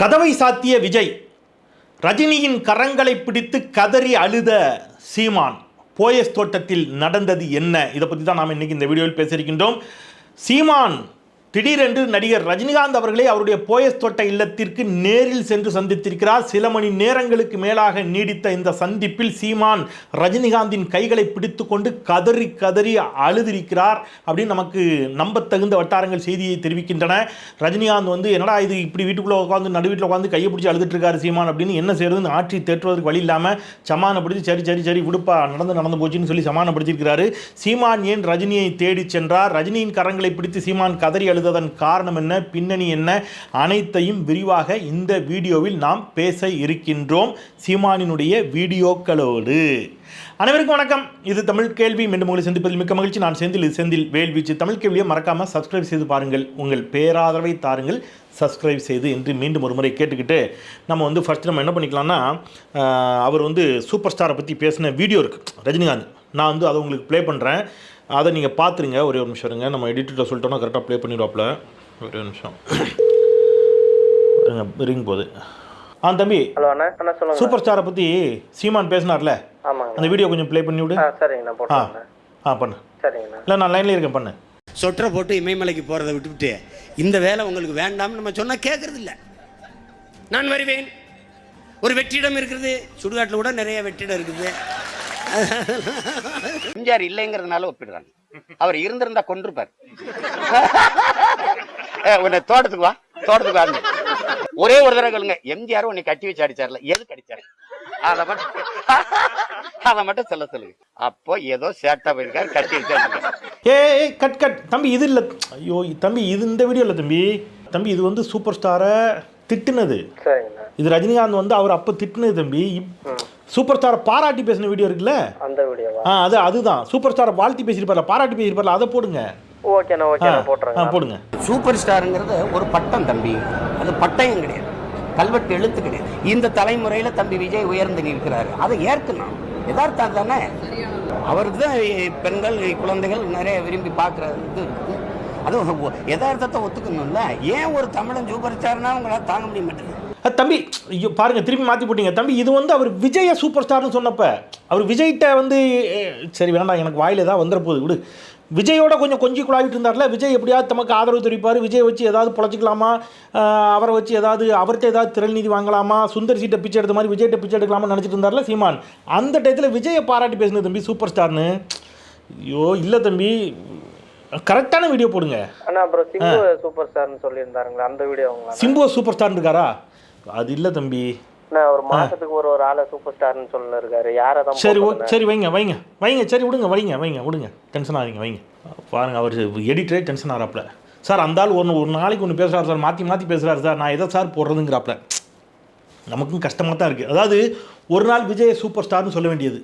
கதவை சாத்திய விஜய். ரஜினியின் கரங்களை பிடித்து கதறி அழுத சீமான். போயஸ் தோட்டத்தில் நடந்தது என்ன? இதை பற்றி தான் நாம் இன்னைக்கு இந்த வீடியோவில் பேசியிருக்கின்றோம். சீமான் திடீரென்று நடிகர் ரஜினிகாந்த் அவர்களை அவருடைய போயஸ் தோட்ட இல்லத்திற்கு நேரில் சென்று சந்தித்திருக்கிறார். சில மணி நேரங்களுக்கு மேலாக நீடித்த இந்த சந்திப்பில் சீமான் ரஜினிகாந்தின் கைகளை பிடித்துக்கொண்டு கதறி கதறி அழுதிருக்கிறார் அப்படின்னு நமக்கு நம்பத்தகுந்த வட்டாரங்கள் செய்தியை தெரிவிக்கின்றன. ரஜினிகாந்த் வந்து என்னடா இது இப்படி வீட்டுக்குள்ளே உட்காந்து நடு வீட்டில் உட்காந்து கையை பிடிச்சி அழுதுட்டு இருக்காரு சீமான் அப்படின்னு என்ன செய்யறதுன்னு ஆட்சி தேற்றுவதற்கு வழி இல்லாமல் சமாதானப்படுத்தி சரி சரி சரி விடுப்பா நடந்து நடந்து போச்சுன்னு சொல்லி சமானப்படுத்தியிருக்கிறாரு சீமான் ஏன் ரஜினியை தேடி சென்றார்? ரஜினியின் கரங்களை பிடித்து சீமான் கதறி அழுது அழுததன் காரணம் என்ன? பின்னணி என்ன? அனைத்தையும் விரிவாக இந்த வீடியோவில் நாம் பேச இருக்கின்றோம். சீமானினுடைய வீடியோக்களோடு. அனைவருக்கும் வணக்கம். இது தமிழ் கேள்வி. மீண்டும் உங்களை சந்திப்பதில் மிக்க மகிழ்ச்சி. நான் செந்தில் இது செந்தில் வேல்வீச்சு. தமிழ் கேள்வியை மறக்காமல் சப்ஸ்கிரைப் செய்து பாருங்கள். உங்கள் பேராதரவை தாருங்கள். சப்ஸ்கிரைப் செய்து என்று மீண்டும் ஒரு முறை கேட்டுக்கிட்டு நம்ம வந்து ஃபர்ஸ்ட் நம்ம என்ன பண்ணிக்கலாம்னா அவர் வந்து சூப்பர் ஸ்டாரை பற்றி பேசின வீடியோ இருக்குது ரஜினிகாந்த். நான் வந்து அதை உங்களுக்கு ப்ளே பண்ணுறேன் அதை நீங்கள் பார்த்துருங்க ஒரே ஒரு நிமிஷம் இருங்க. நம்ம எடிட்டர்கிட்ட சொல்லிட்டோம்னா கரெக்டாக ப்ளே பண்ணிடுவாப்புல ஒரே ஒரு நிமிஷம். ரிங் போகுது. ஆ தம்பி. ஹலோ அண்ணா அண்ணா சொல்லுங்க சூப்பர் ஸ்டாரை பற்றி சீமான் பேசினார்ல? ஆமாங்க அந்த வீடியோ கொஞ்சம் ப்ளே பண்ணி விடு. ஆ சரிங்கண்ணா ஆ போட்டுருங்க ஆ பண்ணு. சரிங்கண்ணா இல்லை நான் லைன்லேயே இருக்கேன் பண்ணு. சொட்டரை போட்டு இமயமலைக்கு போகிறத விட்டுவிட்டு இந்த வேலை உங்களுக்கு வேண்டாம்னு நம்ம சொன்னால் கேட்கறது இல்ல. நான் வருவேன். ஒரு வெற்றிடம் இருக்குது. சுடுகாட்டில் கூட நிறைய வெற்றிடம் இருக்குது. எம்ஜிஆர் இல்லைங்கிறதுனால ஒப்பிடுறாங்க. அவர் இருந்திருந்தா கொண்டிருப்பார் உன்னை தோட்டத்துக்கு வா தோட்டத்துக்கு வாங்க ஒரே ஒரு தடவை கேளுங்க எம்ஜிஆர் உன்னை கட்டி வச்சு அடிச்சார்ல எதுக்கு அடிச்சாரு? அதை மட்டும் அதை மட்டும் சொல்ல சொல்லுங்க. அப்போ ஏதோ சேட்டா போயிருக்காரு கட்டி வச்சாரு ஏ கட் கட். தம்பி இது இல்லை. ஐயோ தம்பி இது இந்த வீடியோ இல்லை தம்பி. தம்பி இது வந்து சூப்பர் ஸ்டாரை திட்டுனது இது ரஜினிகாந்த் வந்து அவர் அப்போ திட்டுனது தம்பி. சூப்பர் ஸ்டாரை பாராட்டி பேசின வீடியோ இருக்குல்ல? அந்த வீடியோவா ஆ அது அதுதான். சூப்பர் ஸ்டாரை வாழ்த்தி பேசியிருப்பார்ல பாராட்டி பேசியிருப்பார்ல அதை போடுங்க. ஓகேண்ணா ஆ போட்டுருங்க போடுங்க. சூப்பர் ஸ்டாருங்கிறது ஒரு பட்டம் தம்பி. அது பட்டயம் கிடையாது. கல்வெட்டு எழுத்து கிடையாது. இந்த தலைமுறையில தம்பி விஜய் உயர்ந்து நிற்கிறாரு. அதை ஏற்கணும். யதார்த்தம் தானே அவருக்கு தான் பெண்கள் குழந்தைகள் நிறைய விரும்பி பார்க்குற இது அதுவும் யதார்த்தத்தை ஒத்துக்கணும்ல? ஏன் ஒரு தமிழன் சூப்பர் ஸ்டார்னா உங்களால் தாங்க முடிய மாட்டேங்குது? தம்பி ஐயோ பாருங்க திருப்பி மாற்றி போட்டீங்க. தம்பி இது வந்து அவர் விஜய சூப்பர் ஸ்டார்னு சொன்னப்ப அவர் விஜய்கிட்ட வந்து சரி வேண்டாம் எனக்கு வாயில் ஏதாவது வந்துட போகுது விடு. விஜயோட கொஞ்சம் கொஞ்சி குழாவிட்டு இருந்தார்ல விஜய் எப்படியாவது தமக்கு ஆதரவு தெரிவிப்பார் விஜய் வச்சு ஏதாவது பொழைச்சிக்கலாமா? அவரை வச்சு ஏதாவது அவர்கிட்ட ஏதாவது திரள் நீதி வாங்கலாமா? சுந்தர் சீட்டை பிச்சை எடுத்த மாதிரி விஜய்கிட்ட பிச்சை எடுக்கலாமா நினச்சிட்டு இருந்தார்ல சீமான். அந்த டயத்தில் விஜயை பாராட்டி பேசினது தம்பி சூப்பர் ஸ்டார்னு ஐயோ இல்லை தம்பி கரெக்டான வீடியோ போடுங்க. அண்ணா அப்புறம் சிம்பு சூப்பர் ஸ்டார்னு சொல்லியிருந்தாருங்களா அந்த வீடியோங்களா சிம்புவ சூப்பர் ஸ்டார்னு இருக்காரா? அது இல்லை தம்பி. ஒரு மாசத்துக்கு ஒரு ஒரு ஆளை சூப்பர் ஸ்டார்னு சொல்ல இருக்காரு யாரை தான் சரி ஓ? சரி வைங்க வைங்க வைங்க சரி விடுங்க வைங்க வைங்க விடுங்க. டென்ஷன் ஆகிறீங்க வைங்க. பாருங்க அவர் எடிட்டரே டென்ஷன் ஆகிறாப்புல. சார் அந்த ஆள் ஒன்று ஒரு நாளைக்கு ஒன்று பேசுகிறார் சார் மாற்றி மாற்றி பேசுகிறாரு சார் நான் எதை சார் போடுறதுங்கிறாப்புல. நமக்கும் கஷ்டமாக தான் இருக்குது அதாவது ஒரு நாள் விஜய் சூப்பர் ஸ்டார்னு சொல்ல வேண்டியது.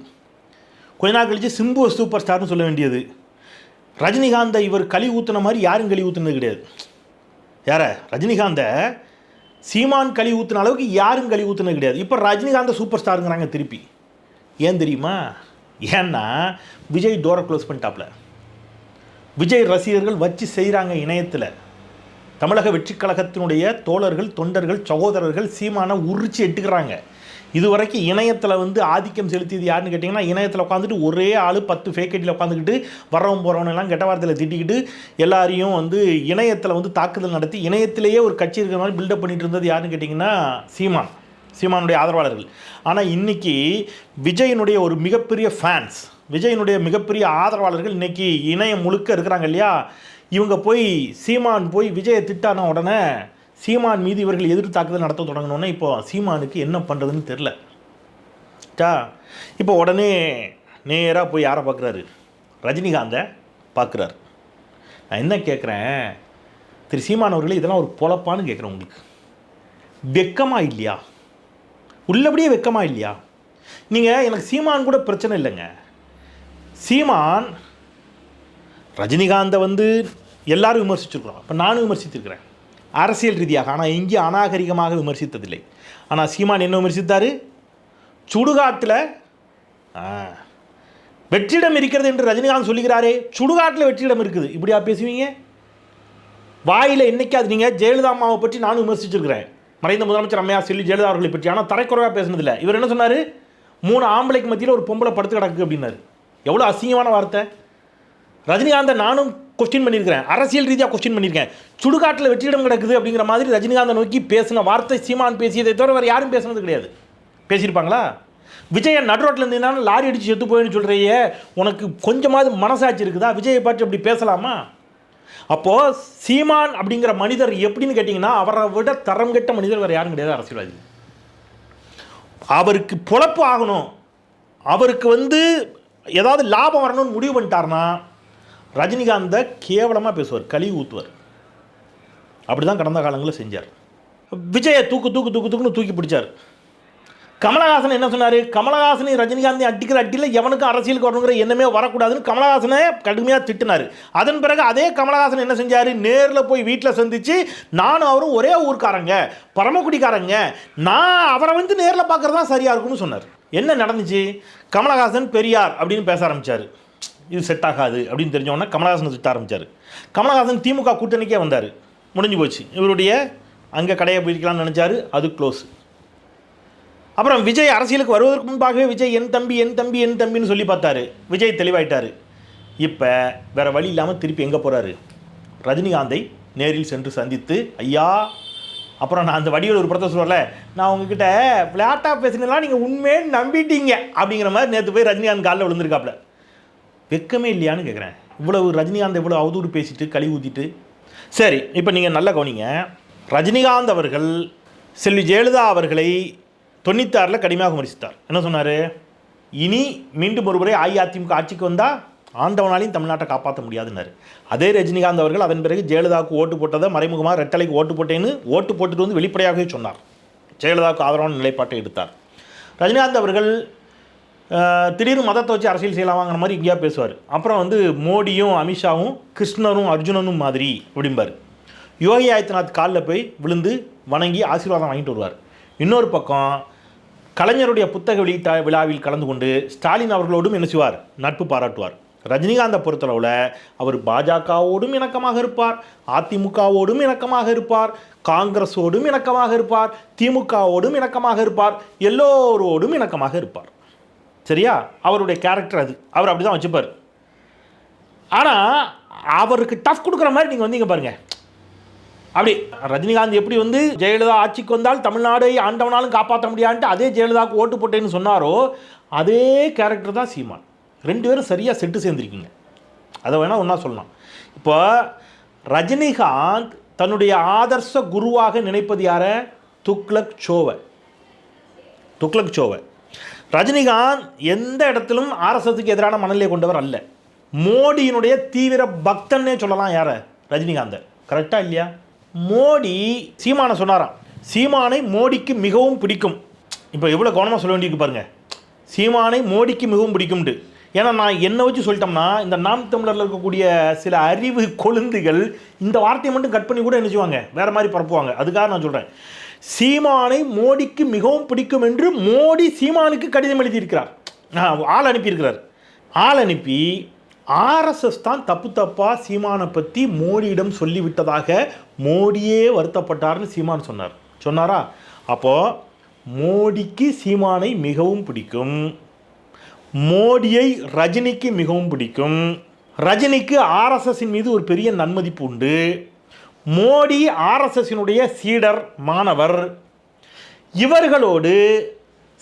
கொஞ்ச நாள் கழிச்சு சிம்பு சூப்பர் ஸ்டார்னு சொல்ல வேண்டியது. ரஜினிகாந்தை இவர் களி ஊற்றுன மாதிரி யாரும் களி ஊற்றுனது கிடையாது. யார? ரஜினிகாந்தை சீமான் களி ஊற்றுன அளவுக்கு யாரும் களி ஊற்றுனது கிடையாது. இப்போ ரஜினிகாந்த் சூப்பர் ஸ்டாருங்கிறாங்க திருப்பி. ஏன் தெரியுமா? ஏன்னா விஜய் டோரை க்ளோஸ் பண்ணிட்டாப்ல. விஜய் ரசிகர்கள் வச்சு செய்கிறாங்க இணையத்தில். தமிழக வெற்றிக் கழகத்தினுடைய தோழர்கள் தொண்டர்கள் சகோதரர்கள் சீமான உரிச்சு எட்டுக்கிறாங்க. இதுவரைக்கும் இணையத்தில் வந்து ஆதிக்கம் செலுத்தியது யாருன்னு கேட்டிங்கன்னா இணையத்தில் உட்காந்துட்டு ஒரே ஆள் பத்து ஃபேக் ஐடியில் உட்காந்துக்கிட்டு வரவன் போகிறவனெல்லாம் கெட்ட வார்த்தையில் திட்டிக்கிட்டு எல்லாரையும் வந்து இணையத்தில் வந்து தாக்குதல் நடத்தி இணையத்திலேயே ஒரு கட்சி இருக்கிற மாதிரி பில்டப் பண்ணிட்டு இருந்தது யாருன்னு கேட்டிங்கன்னா சீமான். சீமானுடைய ஆதரவாளர்கள். ஆனால் இன்னைக்கு விஜயனுடைய ஒரு மிகப்பெரிய ஃபேன்ஸ் விஜயனுடைய மிகப்பெரிய ஆதரவாளர்கள் இன்றைக்கி இணையம் முழுக்க இருக்கிறாங்க இல்லையா? இவங்க போய் சீமான் போய் விஜயை திட்டான உடனே சீமான் மீது இவர்கள் எதிர் தாக்குதல் நடத்த தொடங்கினோன்னே இப்போ சீமானுக்கு என்ன பண்ணுறதுன்னு தெரில டா இப்போ உடனே நேராக போய் யாரை பார்க்குறாரு ரஜினிகாந்தை பார்க்குறாரு நான் என்ன கேட்குறேன் திரு சீமான் அவர்களே இதெல்லாம் ஒரு பொழப்பான்னு கேட்குறேன் உங்களுக்கு. வெக்கமாக இல்லையா? உள்ளபடியே வெக்கமா இல்லையா? நீங்கள் எனக்கு சீமான் கூட பிரச்சனை இல்லைங்க. சீமான் ரஜினிகாந்தை வந்து எல்லாரும் விமர்சிச்சிருக்கிறோம். இப்போ நானும் விமர்சித்திருக்கிறேன் அரசியல் ரீதியாக ஆனால் இங்கே அநாகரிகமாக விமர்சித்ததில்லை. ஆனால் சீமான் என்ன விமர்சித்தார்? சுடுகாட்டில் வெற்றிடம் இருக்கிறது என்று ரஜினிகாந்த் சொல்லுகிறாரே சுடுகாட்டில் வெற்றிடம் இருக்குது. இப்படியா பேசுவீங்க? வாயில் என்னைக்காது நீங்கள் ஜெயலலிதா அம்மாவை பற்றி நானும் விமர்சிச்சிருக்கிறேன். மறைந்த முதலமைச்சர் அம்மையா செல்வி ஜெயலலிதா அவர்களை பற்றி. ஆனால் தரைக்குறைவாக பேசுனதில்ல. இவர் என்ன சொன்னார்? மூணு ஆம்பளைக்கு மத்தியில் ஒரு பொம்பளை படுத்து கிடக்கு அப்படின்னாரு. எவ்வளோ அசிங்கமான வார்த்தை. ரஜினிகாந்தை நானும் கொஸ்டின் பண்ணியிருக்கிறேன். அரசியல் ரீதியாக கொஸ்டின் பண்ணியிருக்கேன். சுடுகாட்டில் வெற்றிடம் கிடக்குது அப்படிங்கிற மாதிரி ரஜினிகாந்தை நோக்கி பேசின வார்த்தை சீமான் பேசியதை தவிர வேறு யாரும் பேசுனது கிடையாது. பேசியிருப்பாங்களா? விஜயன் நடுரோட்டில் இருந்தீங்கன்னா லாரி அடித்து செத்து போயின்னு சொல்கிறையே உனக்கு கொஞ்சமாவது மனசாட்சி இருக்குதா? விஜயை பற்றி அப்படி பேசலாமா? அப்போது சீமான் அப்படிங்கிற மனிதர் எப்படின்னு கேட்டிங்கன்னா அவரை விட தரம் கெட்ட மனிதர் வேறு யாரும் கிடையாது அரசியல்வாதி அவருக்கு பொழப்பு ஆகணும். அவருக்கு வந்து ஏதாவது லாபம் வரணும்னு முடிவு பண்ணிட்டாருன்னா ரஜினிகாந்தை கேவலமாக பேசுவார் கழிவு ஊற்றுவார் அப்படி தான் கடந்த காலங்களில் செஞ்சார். விஜயை தூக்கு தூக்கு தூக்கு தூக்குன்னு தூக்கி பிடிச்சார். கமலஹாசன் என்ன சொன்னார்? கமலஹாசனை ரஜினிகாந்தை அடிக்கிற அட்டியில் எவனுக்கும் அரசியலுக்கு வரணுங்கிற எண்ணமே வரக்கூடாதுன்னு கமலஹாசனை கடுமையாக திட்டினார். அதன் பிறகு அதே கமலஹாசன் என்ன செஞ்சார்? நேரில் போய் வீட்டில் சந்தித்து நானும் அவரும் ஒரே ஊர்க்காரங்க பரமக்குடிக்காரங்க நான் அவரை வந்து நேரில் பார்க்குறது தான் சரியாக இருக்கும்னு சொன்னார். என்ன நடந்துச்சு? கமலஹாசன் பெரியார் அப்படின்னு பேச ஆரம்பித்தார் இது செட் ஆகாது அப்படின்னு தெரிஞ்ச உடனே கமலஹாசனை திட்ட ஆரம்பித்தார் கமலஹாசன் திமுக கூட்டணிக்கே வந்தார். முடிஞ்சு போச்சு. இவருடைய அங்கே கடையை போயிருக்கலாம்னு நினச்சாரு. அது க்ளோஸ் அப்புறம் விஜய் அரசியலுக்கு வருவதற்கு முன்பாகவே விஜய் என் தம்பி என் தம்பி என் தம்பின்னு சொல்லி பார்த்தாரு. விஜய் தெளிவாயிட்டார். இப்போ வேறு வழி இல்லாமல் திருப்பி எங்கே போகிறாரு ரஜினிகாந்தை நேரில் சென்று சந்தித்து ஐயா அப்புறம் நான் அந்த வடிவில் ஒரு படத்தை சொல்கிறல நான் உங்ககிட்ட ஃப்ளாட்டாக பேசினலாம் நீங்கள் உண்மையே நம்பிட்டீங்க. அப்படிங்கிற மாதிரி நேற்று போய் ரஜினிகாந்த் காலில் விழுந்திருக்காப்புல வெக்கமே இல்லையான்னு கேட்குறேன் இவ்வளவு ரஜினிகாந்த் இவ்வளோ அவதூறு பேசிட்டு கழி ஊற்றிட்டு சரி இப்போ நீங்கள் நல்லா கவனிங்க. ரஜினிகாந்த் அவர்கள் செல்வி ஜெயலலிதா அவர்களை தொண்ணூத்தாறில் கடுமையாக விமர்சித்தார். என்ன சொன்னார்? இனி மீண்டும் ஒருமுறை அஇஅதிமுக ஆட்சிக்கு வந்தால் ஆண்டவனாலையும் தமிழ்நாட்டை காப்பாற்ற முடியாதுன்னாரு. அதே ரஜினிகாந்த் அவர்கள் அதன் பிறகு ஜெயலலிதாவுக்கு ஓட்டு போட்டதை மறைமுகமாக ரெட்டலைக்கு ஓட்டு போட்டேன்னு ஓட்டு போட்டுட்டு வந்து வெளிப்படையாகவே சொன்னார். ஜெயலலிதாவுக்கு ஆதரவான நிலைப்பாட்டை எடுத்தார். ரஜினிகாந்த் அவர்கள் திடீர்னு மதத்தை வச்சு அரசியல் செய்யலாமாங்கிற மாதிரி இங்கேயா பேசுவார். அப்புறம் வந்து மோடியும் அமித்ஷாவும் கிருஷ்ணரும் அர்ஜுனனும் மாதிரி அப்படிம்பார். யோகி ஆதித்யநாத் காலில் போய் விழுந்து வணங்கி ஆசீர்வாதம் வாங்கிட்டு வருவார். இன்னொரு பக்கம் கலைஞருடைய புத்தக வெளியீட்ட விழாவில் கலந்து கொண்டு ஸ்டாலின் அவர்களோடும் என்ன செய்வார்? நட்பு பாராட்டுவார். ரஜினிகாந்தை பொறுத்தளவில் அவர் பாஜகவோடும் இணக்கமாக இருப்பார் அதிமுகவோடும் இணக்கமாக இருப்பார் காங்கிரஸோடும் இணக்கமாக இருப்பார் திமுகவோடும் இணக்கமாக இருப்பார் எல்லோரோடும் இணக்கமாக இருப்பார். சரியா? அவருடைய கேரக்டர் அது. அவர் அப்படி தான் வச்சுப்பார். ஆனால் அவருக்கு டஃப் கொடுக்குற மாதிரி நீங்கள் வந்தீங்க பாருங்கள் அப்படி ரஜினிகாந்த் எப்படி வந்து ஜெயலலிதா ஆட்சிக்கு வந்தால் தமிழ்நாடை ஆண்டவனாலும் காப்பாற்ற முடியான்ட்டு அதே ஜெயலலிதாவுக்கு ஓட்டு போட்டேன்னு சொன்னாரோ அதே கேரக்டர் தான் சீமான். ரெண்டு பேரும் சரியாக செட்டு சேர்ந்துருக்கீங்க. அதை வேணால் ஒன்றா சொல்லலாம். இப்போ ரஜினிகாந்த் தன்னுடைய ஆதர்ச குருவாக நினைப்பது யாரை? துக்ளக் சோவை. துக்ளக் சோவை. ரஜினிகாந்த் எந்த இடத்திலும் ஆர்எஸ்எஸ்க்கு எதிரான மனநிலையை கொண்டவர் அல்ல. மோடியினுடைய தீவிர பக்தன்னே சொல்லலாம் யார? ரஜினிகாந்தை. கரெக்டாக இல்லையா? மோடி சீமானை சொன்னாராம். சீமானை மோடிக்கு மிகவும் பிடிக்கும். இப்போ எவ்வளோ கவனமாக சொல்ல வேண்டியிருக்கு பாருங்கள் சீமானை மோடிக்கு மிகவும் பிடிக்கும்ட்டு ஏன்னா நான் என்னை வச்சு சொல்லிட்டோம்னா இந்த நாம் தமிழரில் இருக்கக்கூடிய சில அறிவு கொழுந்துகள் இந்த வார்த்தையை மட்டும் கட் பண்ணி கூட என்ன செய்வாங்க? வேறு மாதிரி பரப்புவாங்க. அதுக்காக நான் சொல்கிறேன் சீமானை மோடிக்கு மிகவும் பிடிக்கும் என்று மோடி சீமானுக்கு கடிதம் எழுதியிருக்கிறார். ஆள் அனுப்பியிருக்கிறார். ஆள் அனுப்பி ஆர்எஸ்எஸ் தான் தப்பு தப்பாக சீமானை பற்றி மோடியிடம் சொல்லிவிட்டதாக மோடியே வருத்தப்பட்டார்னு சீமான் சொன்னார். சொன்னாரா? அப்போது மோடிக்கு சீமானை மிகவும் பிடிக்கும். மோடியை ரஜினிக்கு மிகவும் பிடிக்கும். ரஜினிக்கு ஆர்எஸ்எஸின் மீது ஒரு பெரிய நன்மதிப்பு உண்டு. மோடி ஆர்எஸ்எஸ்ஸினுடைய சீடர் மாணவர். இவர்களோடு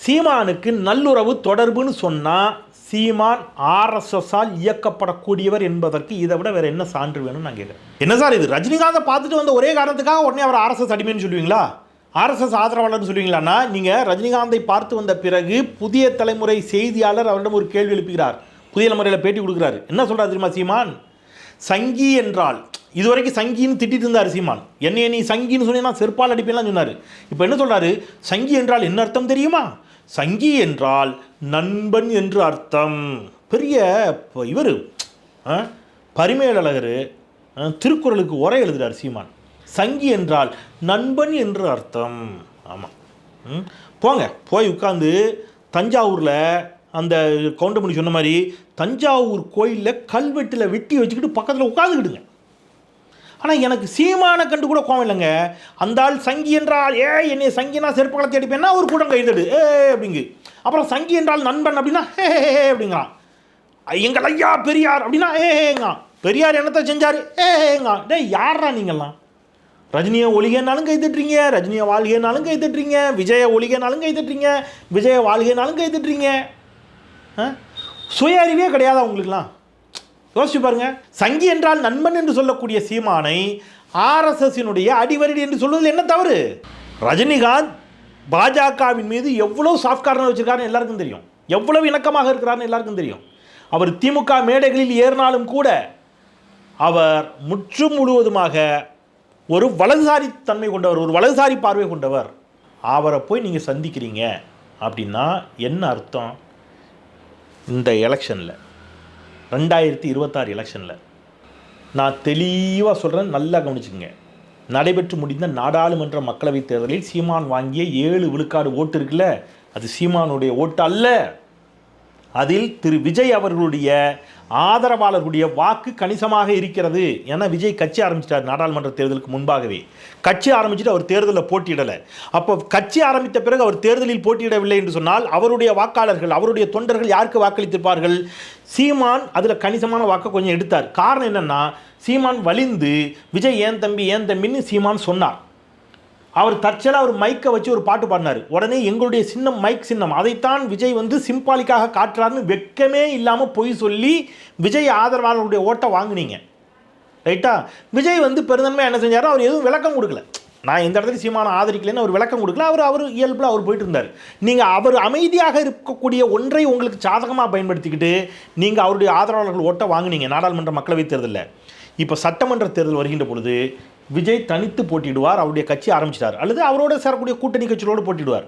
சீமானுக்கு நல்லுறவு தொடர்புன்னு சொன்னால் சீமான் ஆர்எஸ்எஸ்ஸால் இயக்கப்படக்கூடியவர் என்பதற்கு இதை விட வேறு என்ன சான்று வேணும்னு நான் கேட்குறேன். என்ன சார் இது? ரஜினிகாந்தை பார்த்துட்டு வந்த ஒரே காரணத்துக்காக உடனே அவர் ஆர்எஸ்எஸ் அடிமைன்னு சொல்லுவீங்களா? ஆர்எஸ்எஸ் ஆதரவாளர்னு சொல்லுவீங்களான்னா நீங்கள் ரஜினிகாந்தை பார்த்து வந்த பிறகு புதிய தலைமுறை செய்தியாளர் அவரிடம் ஒரு கேள்வி எழுப்புகிறார். புதிய தலைமுறையில் பேட்டி கொடுக்குறாரு. என்ன சொல்கிறார் தெரியுமா சீமான்? சங்கி என்றால் இதுவரைக்கும் சங்கின்னு திட்டிட்டு இருந்தார் சீமான். என்னைய நீ சங்கின்னு சொன்னீங்கன்னா செருப்பால் அடிப்பேன்லாம் சொன்னார். இப்போ என்ன சொல்கிறாரு சங்கி என்றால் என்ன அர்த்தம் தெரியுமா? சங்கி என்றால் நண்பன் என்று அர்த்தம். பெரிய இவர் பரிமேலழகர் திருக்குறளுக்கு உரை எழுதுறார் சீமான். சங்கி என்றால் நண்பன் என்று அர்த்தம். ஆமாம் ம். போங்க போய் உட்காந்து தஞ்சாவூரில் அந்த கவுண்டமணி சொன்ன மாதிரி தஞ்சாவூர் கோயிலில் கல்வெட்டில் வெட்டி வச்சுக்கிட்டு பக்கத்தில் உட்காந்துக்கிடுங்க ஆனால் எனக்கு சீமான கண்டு கூட கோவம் இல்லைங்க. அந்த ஆள் சங்கி என்றால் ஏ என்னை சங்கினா செருப்பு கலத்தி அடிப்பேன்னா ஒரு கூடம் கைதடு ஏ அப்படிங்கு. அப்புறம் சங்கி என்றால் நண்பன் அப்படின்னா ஹே ஹே, அப்படிங்கிறான். எங்கள் ஐயா பெரியார் அப்படின்னா ஏங்க பெரியார் என்னத்தை செஞ்சார்? ஏங்க டே யாரா நீங்கள்லாம்? ரஜினியை ஒளிகேனாலும் கைதட்டுறீங்க. ரஜினியை வாழ்கைனாலும் கை தட்டுறீங்க விஜய ஒளிகேனாலும் கை விஜய வாழ்கைனாலும் கைதட்டுறீங்க. ஆ? சுய அறிவே கிடையாதா உங்களுக்குலாம் யோசிச்சு பாருங்க. சங்கி என்றால் நண்பன் என்று சொல்லக்கூடிய சீமானை ஆர்எஸ்எஸ்ஸினுடைய அடிவரடி என்று சொல்வதில் என்ன தவறு? ரஜினிகாந்த் பாஜகவின் மீது எவ்வளவு சாஃப்ட் கார்னர் வச்சிருக்காருன்னு எல்லாருக்கும் தெரியும். எவ்வளவு இணக்கமாக இருக்கிறாருன்னு எல்லாருக்கும் தெரியும். அவர் திமுக மேடைகளில் ஏறினாலும் கூட அவர் முற்றும் முழுவதுமாக ஒரு வலதுசாரி தன்மை கொண்டவர் ஒரு வலதுசாரி பார்வை கொண்டவர். அவரை போய் நீங்கள் சந்திக்கிறீங்க அப்படின்னா என்ன அர்த்தம்? இந்த எலெக்ஷனில் ரெண்டாயிரத்தி இருபத்தாறு எலெக்ஷனில் நான் தெளிவாக சொல்கிறேன் நல்லா கவனிச்சுக்கங்க. நடைபெற்று முடிந்த நாடாளுமன்ற மக்களவைத் தேர்தலில் சீமான் வாங்கிய ஏழு விழுக்காடு ஓட்டு இருக்குல்ல அது சீமானுடைய ஓட்டு அல்ல. அதில் திரு விஜய் அவர்களுடைய ஆதரவாளர்களுடைய வாக்கு கணிசமாக இருக்கிறது. ஏன்னா விஜய் கட்சி ஆரம்பிச்சிட்டார் நாடாளுமன்ற தேர்தலுக்கு முன்பாகவே. கட்சி ஆரம்பிச்சுட்டு அவர் தேர்தலில் போட்டியிடலை. அப்போ கட்சி ஆரம்பித்த பிறகு அவர் தேர்தலில் போட்டியிடவில்லை என்று சொன்னால் அவருடைய வாக்காளர்கள் அவருடைய தொண்டர்கள் யாருக்கு வாக்களித்திருப்பார்கள்? சீமான் அதில் கணிசமான வாக்கை கொஞ்சம் எடுத்தார். காரணம் என்னென்னா சீமான் வலிந்து விஜய் ஏன் தம்பி ஏன் தம்பின்னு சீமான் சொன்னார். அவர் தற்செயலாக ஒரு மைக்கை வச்சு ஒரு பாட்டு பாடினார். உடனே எங்களுடைய சின்னம் மைக் சின்னம். அதைத்தான் விஜய் வந்து சிம்பாலிக்காக காட்டுறாருன்னு வெட்கமே இல்லாமல் பொய் சொல்லி விஜய் ஆதரவாளர்களுடைய ஓட்டை வாங்குனீங்க. ரைட்டா விஜய் வந்து பெருந்தன்மையாக என்ன செஞ்சாரோ? அவர் எதுவும் விளக்கம் கொடுக்கல. நான் இந்த இடத்துல சீமானம் ஆதரிக்கலைன்னு அவர் விளக்கம் கொடுக்கல. அவர் அவர் இயல்பில் அவர் போயிட்டு இருந்தார் நீங்கள் அவர் அமைதியாக இருக்கக்கூடிய ஒன்றை உங்களுக்கு சாதகமாக பயன்படுத்திக்கிட்டு நீங்கள் அவருடைய ஆதரவாளர்கள் ஓட்டை வாங்குனீங்க. நாடாளுமன்ற மக்களவைத் தேர்தலில். இப்போ சட்டமன்ற தேர்தல் வருகின்ற பொழுது விஜய் தனித்து போட்டிடுவார் அவருடைய கட்சி ஆரம்பிச்சிட்டார். அல்லது அவரோட சேரக்கூடிய கூட்டணி கட்சிகளோடு போட்டிடுவார்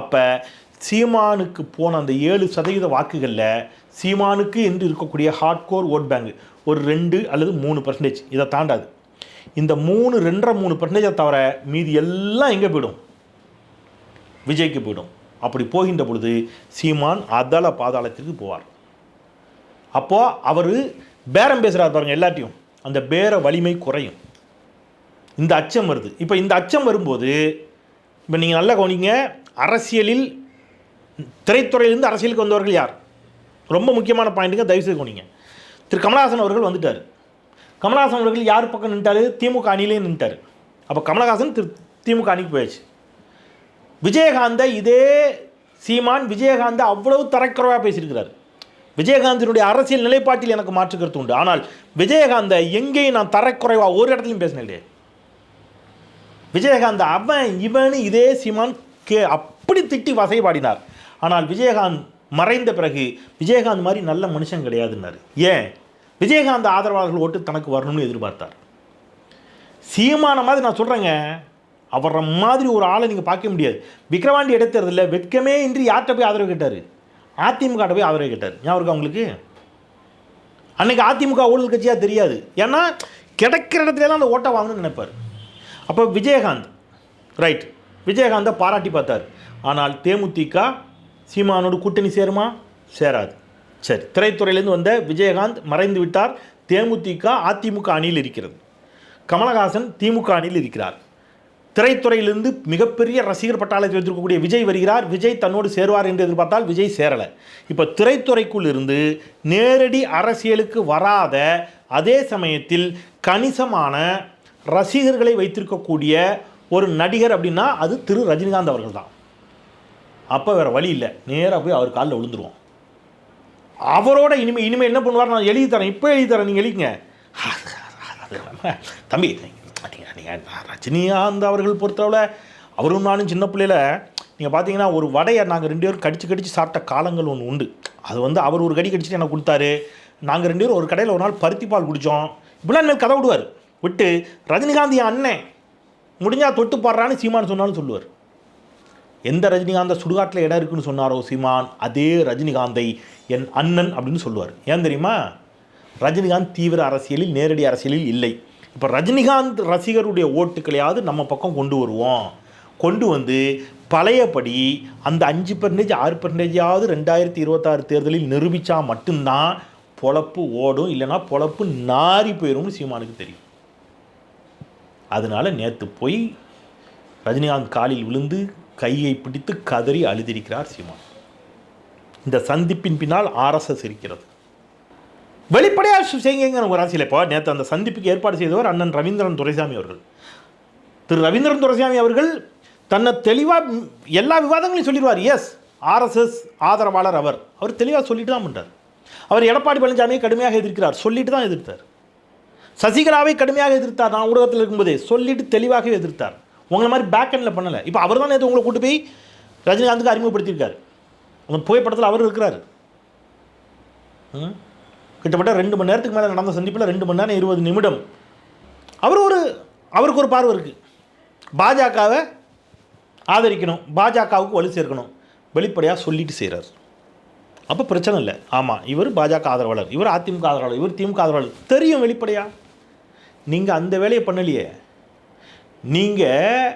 அப்போ சீமானுக்கு போன அந்த ஏழு சதவீத வாக்குகளில் சீமானுக்கு என்று இருக்கக்கூடிய ஹார்ட்கோர் ஓட் பேங்க் ஒரு ரெண்டு அல்லது மூணு பர்சன்டேஜ் இதை தாண்டாது. இந்த மூணு ரெண்டரை மூணு பர்சன்டேஜை தவிர மீதி எல்லாம் எங்கே போயிடும்? விஜய்க்கு போயிடும். அப்படி போகின்ற பொழுது சீமான் அதள பாதாளத்திற்கு போவார். அப்போது அவர் பேரம் பேசுகிறார் பாருங்கள் எல்லாத்தையும் அந்த பேர வலிமை குறையும். இந்த அச்சம் வருது. இப்போ இந்த அச்சம் வரும்போது இப்போ நீங்கள் நல்லா கவனிங்க அரசியலில் திரைத்துறையிலிருந்து அரசியலுக்கு வந்தவர்கள் யார்? ரொம்ப முக்கியமான பாயிண்ட்டுங்க தயவுசெய்து கவனிங்க. திரு. கமலஹாசன் அவர்கள் வந்துட்டார். கமலஹாசன் அவர்கள் யார் பக்கம் நின்ட்டார்? திமுக அணியிலே நின்ட்டார். அப்போ கமலஹாசன் திரு. திமுக அணிக்கு போயாச்சு. விஜயகாந்தை இதே சீமான் விஜயகாந்தை அவ்வளவு தரக்குறைவாக பேசியிருக்கிறார். விஜயகாந்தினுடைய அரசியல் நிலைப்பாட்டில் எனக்கு மாற்று கருத்து உண்டு. ஆனால் விஜயகாந்தை எங்கேயும் நான் தரக்குறைவாக ஒரு இடத்துலையும் பேசினேன் இல்லையே விஜயகாந்த் அவன் இவனு இதே சீமான் கே அப்படி திட்டி வசைபாடினார் ஆனால் விஜயகாந்த் மறைந்த பிறகு விஜயகாந்த் மாதிரி நல்ல மனுஷன் கிடையாதுன்னாரு. ஏன்? விஜயகாந்த் ஆதரவாளர்கள் ஓட்டு தனக்கு வரணும்னு எதிர்பார்த்தார். சீமான மாதிரி நான் சொல்கிறேங்க அவரை மாதிரி ஒரு ஆளை நீங்கள் பார்க்க முடியாது. விக்ரவாண்டி எடுத்துறதில்ல வெட்கமே இன்றி யார்கிட்ட போய் ஆதரவு கேட்டார்? அதிமுக போய் ஆதரவு கேட்டார். ஞாபகம் இருக்கா உங்களுக்கு? அதிமுக ஊழல் கட்சியாக தெரியாது. ஏன்னா கிடைக்கிற இடத்துலலாம் அந்த ஓட்டை வாங்கணும்னு நினைப்பார். அப்போ விஜயகாந்த் ரைட் விஜயகாந்தை பாராட்டி பார்த்தார். ஆனால் தேமுதிக சீமானோடு கூட்டணி சேருமா? சேராது. சரி திரைத்துறையிலேருந்து வந்த விஜயகாந்த் மறைந்து விட்டார். தேமுதிக அதிமுக அணியில் இருக்கிறது. கமலஹாசன் திமுக அணியில் இருக்கிறார். திரைத்துறையிலிருந்து மிகப்பெரிய ரசிகர் பட்டாளத்தை வைத்திருக்கக்கூடிய விஜய் வருகிறார். விஜய் தன்னோடு சேருவார் என்று எதிர்பார்த்தால் விஜய் சேரலை. இப்போ திரைத்துறைக்குள் இருந்து நேரடி அரசியலுக்கு வராத அதே சமயத்தில் கணிசமான ரசிகர்களை வைத்திருக்கக்கூடிய ஒரு நடிகர் அப்படின்னா அது திரு ரஜினிகாந்த் அவர்கள் தான் அப்போ வேறு வழி இல்லை. நேராக போய் அவர் காலில் விழுந்துருவோம் அவரோட இனிமே இனிமேல் என்ன பண்ணுவார் நான் எழுதி தரேன். இப்போ எழுதி தரேன். நீங்கள் எழுதிங்க தம்பி நீங்கள் ரஜினிகாந்த் அவர்கள் பொறுத்தளவில் அவரும் நானும் சின்ன பிள்ளையில நீங்கள் பார்த்தீங்கன்னா ஒரு வடையை நாங்கள் ரெண்டு பேரும் கடிச்சு கடிச்சு சாப்பிட்ட காலங்கள் ஒன்று உண்டு. அது வந்து அவர் ஒரு கடி கடிச்சிட்டு எனக்கு கொடுத்தாரு. நாங்கள் ரெண்டு பேரும் ஒரு கடையில் ஒரு நாள் பருத்தி பால் குடித்தோம் இப்படிலாம் மேல் கதை விடுவார். விட்டு ரஜினிகாந்த் என் அண்ணன். முடிஞ்சால் தொட்டு பாடுறான்னு சீமான் சொன்னாலும் சொல்லுவார். எந்த ரஜினிகாந்தை சுடுகாட்டில் இடம் இருக்குன்னு சொன்னாரோ சீமான் அதே ரஜினிகாந்தை என் அண்ணன் அப்படின்னு சொல்லுவார். ஏன் தெரியுமா? ரஜினிகாந்த் தீவிர அரசியலில் நேரடி அரசியலில் இல்லை. இப்போ ரஜினிகாந்த் ரசிகருடைய ஓட்டுக்களையாவது நம்ம பக்கம் கொண்டு வருவோம். கொண்டு வந்து பழையபடி அந்த அஞ்சு பர்சன்டேஜ் ஆறு பர்சன்டேஜாவது ரெண்டாயிரத்தி இருபத்தாறு தேர்தலில் நிரூபித்தா மட்டும்தான் பொழப்பு ஓடும் இல்லைன்னா பொழப்பு நாறி போயிடும்னு சீமானுக்கு தெரியும். அதனால நேற்று போய் ரஜினிகாந்த் காலில் விழுந்து கையை பிடித்து கதறி அழுதிருக்கிறார் சீமான். இந்த சந்திப்பின் பின்னால் ஆர்எஸ்எஸ் இருக்கிறது. வெளிப்படையாக செய்யுங்கிற ஒரு அரசியல் இப்போ. நேற்று அந்த சந்திப்புக்கு ஏற்பாடு செய்தவர் அண்ணன் ரவீந்திரன் துரைசாமி அவர்கள். திரு ரவீந்திரன் துரைசாமி அவர்கள் தன்னை தெளிவாக எல்லா விவாதங்களையும் சொல்லிடுவார். எஸ் ஆர்எஸ்எஸ் ஆதரவாளர் அவர். அவர் தெளிவாக சொல்லிட்டு தான் பண்ணுறார் அவர் எடப்பாடி பழனிசாமியை கடுமையாக எதிர்க்கிறார். சொல்லிட்டு தான் எதிர்த்தார். சசிகலாவை கடுமையாக எதிர்த்தார் நான் ஊடகத்தில் இருக்கும்போதே. சொல்லிட்டு தெளிவாகவே எதிர்த்தார். உங்களை மாதிரி பேக் எண்டில் பண்ணலை. இப்போ அவர் தான் நேற்று உங்களை கூட்டு போய் ரஜினிகாந்துக்கு அறிமுகப்படுத்தியிருக்காரு. அந்த புகைப்படத்தில் அவர் இருக்கிறார். ம்? கிட்டத்தட்ட ரெண்டு மணி நேரத்துக்கு மேலே நடந்த சந்திப்பில் ரெண்டு மணி நேரம் இருபது நிமிடம். அவர் ஒரு அவருக்கு ஒரு பார்வை இருக்குது பாஜகவை ஆதரிக்கணும். பாஜகவுக்கு வலு சேர்க்கணும். வெளிப்படையாக சொல்லிட்டு செய்கிறார் அப்போ பிரச்சனை இல்லை. ஆமாம் இவர் பாஜக ஆதரவாளர். இவர் அதிமுக ஆதரவாளர். இவர் திமுக ஆதரவாளர். தெரியும் வெளிப்படையாக நீங்கள் அந்த வேலையை பண்ணலையே. நீங்கள்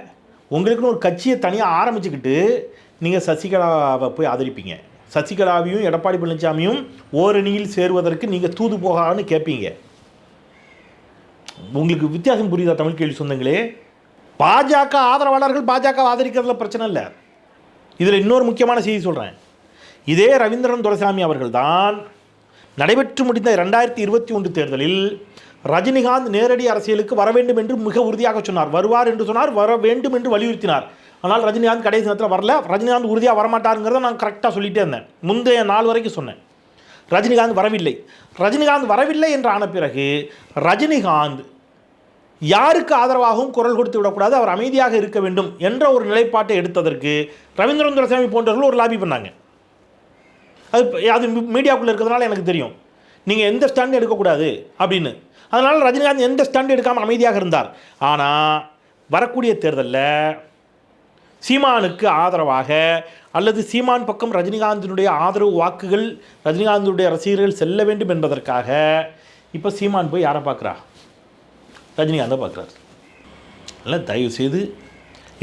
உங்களுக்குன்னு ஒரு கட்சியை தனியாக ஆரம்பிச்சுக்கிட்டு நீங்கள் சசிகலாவை போய் ஆதரிப்பீங்க. சசிகலாவையும் எடப்பாடி பழனிசாமியும் ஓரணியில் சேருவதற்கு நீங்கள் தூது போகான்னு கேட்பீங்க உங்களுக்கு வித்தியாசம் புரியுதா தமிழ் கேள்வி சொந்தங்களே? பாஜக ஆதரவாளர்கள் பாஜக ஆதரிக்கிறதுல பிரச்சனை இல்லை. இதில் இன்னொரு முக்கியமான செய்தி சொல்கிறேன் இதே ரவீந்திரன் துரைசாமி அவர்கள் தான் நடைபெற்று முடிந்த ரெண்டாயிரத்தி இருபத்தி ஒன்று தேர்தலில் ரஜினிகாந்த் நேரடி அரசியலுக்கு வர வேண்டும் என்று மிக உறுதியாக சொன்னார். வருவார் என்று சொன்னார் வர வேண்டும் என்று வலியுறுத்தினார். ஆனால் ரஜினிகாந்த் கடைசி நேரத்தில் வரல. ரஜினிகாந்த் உறுதியாக வரமாட்டாருங்கிறத நான் கரெக்டாக சொல்லிட்டே இருந்தேன். முந்தைய நாள் வரைக்கும் சொன்னேன். ரஜினிகாந்த் வரவில்லை. ரஜினிகாந்த் வரவில்லை என்று ஆன பிறகு ரஜினிகாந்த் யாருக்கு ஆதரவாகவும் குரல் கொடுத்து விடக்கூடாது அவர் அமைதியாக இருக்க வேண்டும் என்ற ஒரு நிலைப்பாட்டை எடுத்ததற்கு ரவீந்திரன் துரைசாமி போன்றவர்கள் ஒரு லாபி பண்ணாங்க. அது அது மீடியாக்குள்ளே இருக்கிறதுனால எனக்கு தெரியும். நீங்கள் எந்த ஸ்டாண்ட் எடுக்கக்கூடாது அப்படின்னு. அதனால் ரஜினிகாந்த் எந்த ஸ்டாண்டு எடுக்காமல் அமைதியாக இருந்தார். ஆனால் வரக்கூடிய தேர்தலில் சீமானுக்கு ஆதரவாக அல்லது சீமான் பக்கம் ரஜினிகாந்தினுடைய ஆதரவு வாக்குகள் ரஜினிகாந்தினுடைய ரசிகர்கள் செல்ல வேண்டும் என்பதற்காக இப்போ சீமான் போய் யாரை பார்க்குறா? ரஜினிகாந்தை பார்க்குறாரு. இல்லை தயவு செய்து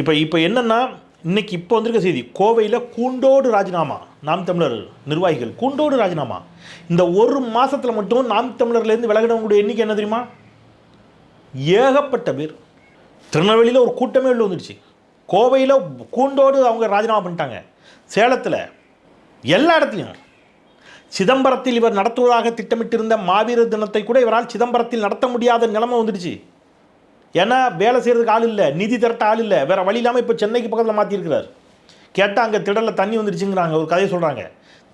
இப்போ இப்போ என்னென்னா இன்னைக்கு இப்போ வந்திருக்க செய்தி கோவையில் கூண்டோடு ராஜினாமா நாம் தமிழர் நிர்வாகிகள் கூண்டோடு ராஜினாமா. இந்த ஒரு மாதத்தில் மட்டும் நாம் தமிழர்லேருந்து விலகினவங்களுடைய எண்ணிக்கை என்ன தெரியுமா? ஏகப்பட்ட பேர். திருநெல்வேலியில் ஒரு கூட்டமே உள்ள வந்துடுச்சு. கோவையில் கூண்டோடு அவங்க ராஜினாமா பண்ணிட்டாங்க. சேலத்தில் எல்லா இடத்துலையும். சிதம்பரத்தில் இவர் நடத்துவதாக திட்டமிட்டிருந்த மாவீர தினத்தை கூட இவரால் சிதம்பரத்தில் நடத்த முடியாத நிலைமை வந்துடுச்சு. ஏன்னா வேலை செய்கிறதுக்கு ஆள் இல்லை நிதி திரட்ட ஆள் இல்லை வேறு வழி இல்லாமல் இப்போ சென்னைக்கு பக்கத்தில் மாற்றிருக்கிறார் கேட்டால் அங்கே திடலில் தண்ணி வந்துருச்சுங்கிறாங்க ஒரு கதையை சொல்கிறாங்க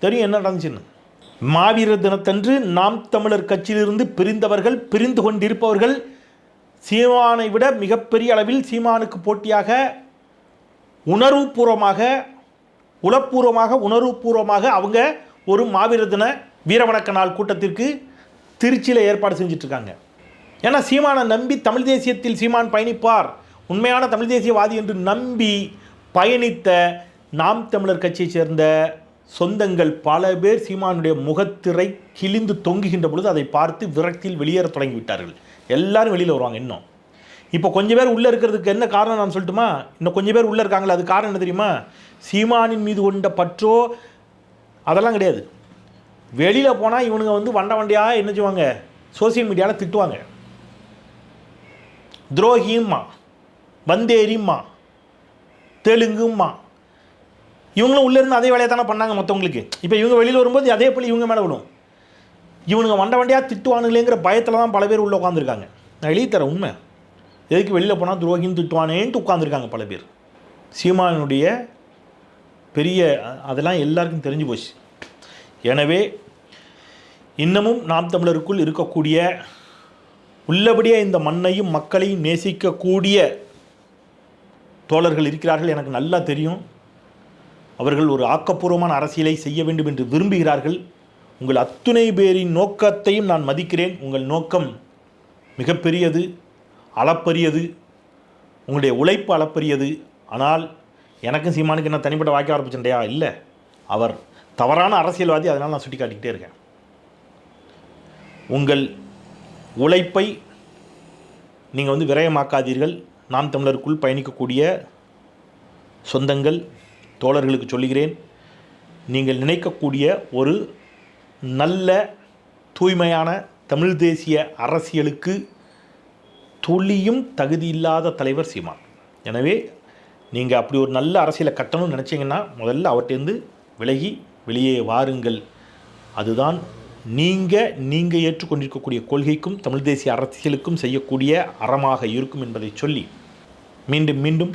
தெரியும் என்ன நடந்துச்சுன்னு மாவீரர் தினத்தன்று நாம் தமிழர் கட்சியிலிருந்து பிரிந்தவர்கள் பிரிந்து கொண்டிருப்பவர்கள் சீமானை விட மிகப்பெரிய அளவில் சீமானுக்கு போட்டியாக உணர்வுபூர்வமாக உளப்பூர்வமாக உணர்வுபூர்வமாக அவங்க ஒரு மாவீர தின வீரவணக்க நாள் கூட்டத்திற்கு திருச்சியில் ஏற்பாடு செஞ்சிட்ருக்காங்க ஏன்னா சீமானை நம்பி தமிழ் தேசியத்தில் சீமான் பயணிப்பார். உண்மையான தமிழ் தேசியவாதி என்று நம்பி பயணித்த நாம் தமிழர் கட்சியைச் சேர்ந்த சொந்தங்கள் பல பேர் சீமானுடைய முகத்திரை கிழிந்து தொங்குகின்ற பொழுது அதை பார்த்து விரக்தியில் வெளியேற தொடங்கிவிட்டார்கள். எல்லாரும் வெளியில் வருவாங்க இன்னும். இப்போ கொஞ்சம் பேர் உள்ளே இருக்கிறதுக்கு என்ன காரணம் நான் சொல்லட்டுமா? இன்னும் கொஞ்சம் பேர் உள்ளே இருக்காங்களே அது காரணம் என்ன தெரியுமா? சீமானின் மீது கொண்ட பற்றோ அதெல்லாம் கிடையாது. வெளியில் போனால் இவனுங்க வந்து வண்ட வண்டியாக என்ன செய்வாங்க? சோசியல் மீடியாவில் திட்டுவாங்க. துரோகியும்மா வந்தேரிம்மா தெலுங்கும்மா. இவங்களும் உள்ளேருந்து அதே வேலையை தானே பண்ணாங்க மற்றவங்களுக்கு இப்போ இவங்க வெளியில் வரும்போது அதே போல் இவங்க மேலே விடும் இவனுங்க வண்ட வண்டியாக திட்டுவானுங்களேங்கிற பயத்தில் தான் பல பேர் உள்ளே உட்காந்துருக்காங்க நான் எழுதித்தரேன் உண்மை. எதுக்கு வெளியில் போனால் துரோகின்னு திட்டுவானேன்ட்டு உட்காந்துருக்காங்க பல பேர். சீமானுடைய பெரிய அதெல்லாம் எல்லாருக்கும் தெரிஞ்சு போச்சு. எனவே இன்னமும் நாம் தமிழருக்குள் இருக்கக்கூடிய உள்ளபடியே இந்த மண்ணையும் மக்களையும் நேசிக்கக்கூடிய தோழர்கள் இருக்கிறார்கள். எனக்கு நல்லா தெரியும். அவர்கள் ஒரு ஆக்கப்பூர்வமான அரசியலை செய்ய வேண்டும் என்று விரும்புகிறார்கள். உங்கள் அத்துணை பேரின் நோக்கத்தையும் நான் மதிக்கிறேன். உங்கள் நோக்கம் மிகப்பெரியது அளப்பரியது உங்களுடைய உழைப்பு அளப்பரியது. ஆனால் எனக்கும் சீமானுக்கு என்ன தனிப்பட்ட வாக்கிய ஆரம்பிச்சண்டையா இல்லை. அவர் தவறான அரசியல்வாதி அதனால் நான் சுட்டி காட்டிக்கிட்டே இருக்கேன். உங்கள் உழைப்பை நீங்கள் வந்து விரயமாக்காதீர்கள். நாம் தமிழருக்குள் பயணிக்கக்கூடிய சொந்தங்கள் தோழர்களுக்கு சொல்லுகிறேன். நீங்கள் நினைக்கக்கூடிய ஒரு நல்ல தூய்மையான தமிழ் தேசிய அரசியலுக்கு துளியும் தகுதி இல்லாத தலைவர் சீமான். எனவே நீங்கள் அப்படி ஒரு நல்ல அரசியலை கட்டணும்னு நினச்சிங்கன்னா முதல்ல அவர்கிட்டேருந்து விலகி வெளியே வாருங்கள். அதுதான் நீங்கள் நீங்கள் ஏற்றுக்கொண்டிருக்கக்கூடிய கொள்கைக்கும் தமிழ் தேசிய அரசியலுக்கும் செய்யக்கூடிய அறமாக இருக்கும் என்பதை சொல்லி மீண்டும் மீண்டும்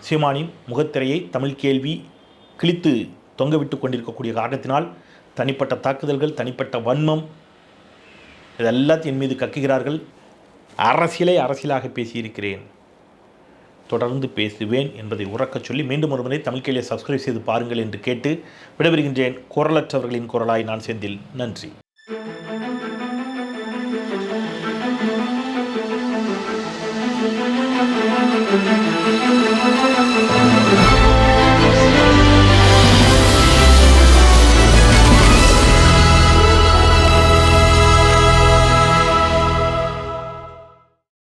சீமானின் முகத்திரையை தமிழ் கேள்வி கிழித்து தொங்கவிட்டு கொண்டிருக்கக்கூடிய காரணத்தினால் தனிப்பட்ட தாக்குதல்கள் தனிப்பட்ட வன்மம் இதெல்லாத்தின் என் மீது கக்குகிறார்கள். அரசியலை அரசியலாக பேசியிருக்கிறேன். தொடர்ந்து பேசுவேன் என்பதை உறக்கச் சொல்லி மீண்டும் ஒருமுறை தமிழ் சப்ஸ்கிரைப் செய்து பாருங்கள் என்று கேட்டு விடைபெறுகின்றேன் குரலற்றவர்களின் குரலாய் நான் செந்தில் நன்றி